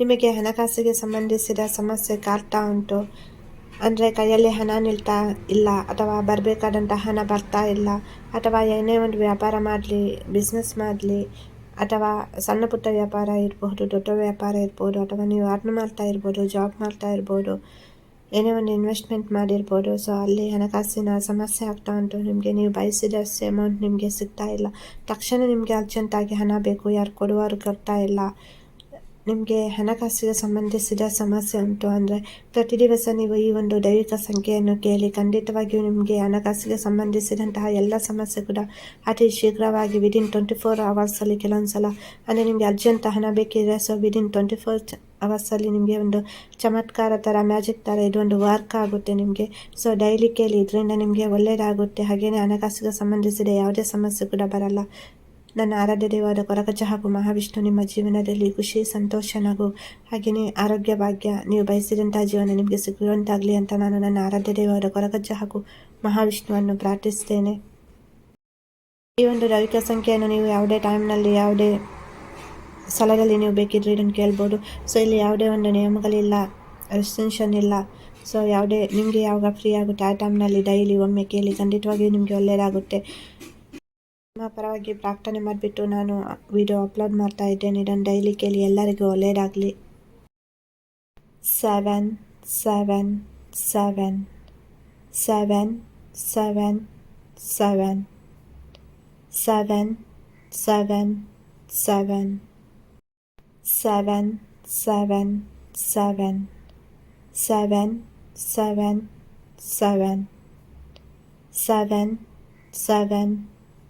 ನಿಮಗೆ ಹಣಕಾಸಿಗೆ ಸಂಬಂಧಿಸಿದ ಸಮಸ್ಯೆ ಕಾಡ್ತಾ ಉಂಟು. ಅಂದರೆ ಕೈಯಲ್ಲಿ ಹಣ ನಿಲ್ತಾ ಇಲ್ಲ, ಅಥವಾ ಬರಬೇಕಾದಂಥ ಹಣ ಬರ್ತಾ ಇಲ್ಲ, ಅಥವಾ ಏನೇ ಒಂದು ವ್ಯಾಪಾರ ಮಾಡಲಿ ಬಿಸ್ನೆಸ್ ಮಾಡಲಿ, ಅಥವಾ ಸಣ್ಣ ಪುಟ್ಟ ವ್ಯಾಪಾರ ಇರಬಹುದು, ದೊಡ್ಡ ವ್ಯಾಪಾರ ಇರ್ಬೋದು ಅಥವಾ ನೀವು ಅರ್ನ್ ಮಾಡ್ತಾ ಇರ್ಬೋದು ಜಾಬ್ ಮಾಡ್ತಾ ಇರ್ಬೋದು, ಏನೇ ಒಂದು ಇನ್ವೆಸ್ಟ್ಮೆಂಟ್ ಮಾಡಿರ್ಬೋದು ಸೊ ಅಲ್ಲಿ ಹಣಕಾಸಿನ ಸಮಸ್ಯೆ ಆಗ್ತಾ ಉಂಟು. ನಿಮಗೆ ನೀವು ಬಯಸಿದಷ್ಟು ಅಮೌಂಟ್ ನಿಮಗೆ ಸಿಗ್ತಾ ಇಲ್ಲ. ತಕ್ಷಣ ನಿಮಗೆ ಅರ್ಜೆಂಟಾಗಿ ಹಣ ಬೇಕು, ಯಾರು ಕೊಡುವವರು ಕೊಡ್ತಾ ಇಲ್ಲ. ನಿಮಗೆ ಹಣಕಾಸಿಗೆ ಸಂಬಂಧಿಸಿದ ಸಮಸ್ಯೆ ಉಂಟು ಅಂದರೆ ಪ್ರತಿ ದಿವಸ ನೀವು ಈ ಒಂದು ದೈವಿಕ ಸಂಖ್ಯೆಯನ್ನು ಕೇಳಿ ಖಂಡಿತವಾಗಿಯೂ ನಿಮಗೆ ಹಣಕಾಸಿಗೆ ಸಂಬಂಧಿಸಿದಂತಹ ಎಲ್ಲ ಸಮಸ್ಯೆ ಕೂಡ ಅತಿ ಶೀಘ್ರವಾಗಿ ವಿದಿನ್ ಟ್ವೆಂಟಿ ಫೋರ್ ಅವರ್ಸಲ್ಲಿ ಕೆಲವೊಂದು ಸಲ ಅಂದರೆ ನಿಮಗೆ ಅರ್ಜೆಂಟ್ ಹಣ ಬೇಕಿದೆ ಸೊ ವಿದಿನ್ ಟ್ವೆಂಟಿ ಫೋರ್ ಅವರ್ಸಲ್ಲಿ ನಿಮಗೆ ಒಂದು ಚಮತ್ಕಾರ ಥರ ಮ್ಯಾಜಿಕ್ ಥರ ಒಂದು ವರ್ಕ್ ಆಗುತ್ತೆ ನಿಮಗೆ. ಸೊ ಡೈಲಿ ಕೇಳಿ ಇದರಿಂದ ನಿಮಗೆ ಒಳ್ಳೆಯದಾಗುತ್ತೆ ಹಾಗೆಯೇ ಹಣಕಾಸಿಗೆ ಸಂಬಂಧಿಸಿದ ಯಾವುದೇ ಸಮಸ್ಯೆ ಕೂಡ ಬರಲ್ಲ. ನನ್ನ ಆರಾಧ್ಯ ದೇವಾದ ಕೊರಗಜ ಹಾಗೂ ಮಹಾವಿಷ್ಣು ನಿಮ್ಮ ಜೀವನದಲ್ಲಿ ಖುಷಿ, ಸಂತೋಷ ನಗು ಹಾಗೆಯೇ ಆರೋಗ್ಯ, ಭಾಗ್ಯ. ನೀವು ಬಯಸಿದಂಥ ಜೀವನ ನಿಮಗೆ ಸಿಗುವಂತಾಗಲಿ ಅಂತ ನಾನು ನನ್ನ ಆರಾಧ್ಯ ದೇವಾದ ಕೊರಕಚ ಹಾಗೂ ಮಹಾವಿಷ್ಣುವನ್ನು ಪ್ರಾರ್ಥಿಸ್ತೇನೆ ಈ ಒಂದು ರವಿಕ ಸಂಖ್ಯೆಯನ್ನು ನೀವು ಯಾವುದೇ ಟೈಮ್ನಲ್ಲಿ, ಯಾವುದೇ ಸ್ಥಳದಲ್ಲಿ ನೀವು ಬೇಕಿದ್ರೆ ಇದನ್ನು ಕೇಳ್ಬೋದು. ಸೊ, ಇಲ್ಲಿ ಯಾವುದೇ ಒಂದು ನಿಯಮಗಳಿಲ್ಲ, ರೆಸ್ಟ್ರಿಕ್ಷನ್ ಇಲ್ಲ. ಸೊ, ಯಾವುದೇ, ನಿಮಗೆ ಯಾವಾಗ ಫ್ರೀ ಆಗುತ್ತೆ ಆ ಟೈಮ್ನಲ್ಲಿ ಡೈಲಿ ಒಮ್ಮೆ ಕೇಳಿ ಖಂಡಿತವಾಗಿಯೂ ನಿಮಗೆ ಒಳ್ಳೆಯದಾಗುತ್ತೆ. ನಿಮ್ಮ ಪರವಾಗಿ ಪ್ರಾರ್ಥನೆ ಮಾಡಿಬಿಟ್ಟು ನಾನು ವಿಡಿಯೋ ಅಪ್ಲೋಡ್ ಮಾಡ್ತಾ ಇದ್ದೇನೆ ಇದನ್ನು ಡೈಲಿ ಕೇಳಿ ಎಲ್ಲರಿಗೂ ಒಳ್ಳೆಯದಾಗಲಿ seven seven seven seven seven seven seven seven seven seven seven seven seven seven seven seven seven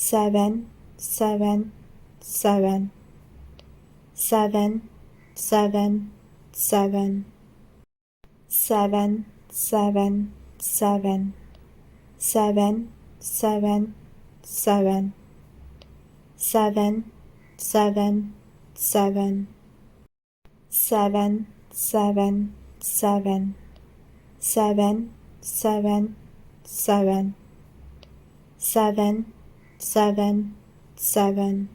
seven seven seven. Seven seven seven. Seven seven seven. Seven seven seven. Seven seven seven. Seven seven seven. Seven seven seven. Seven seven seven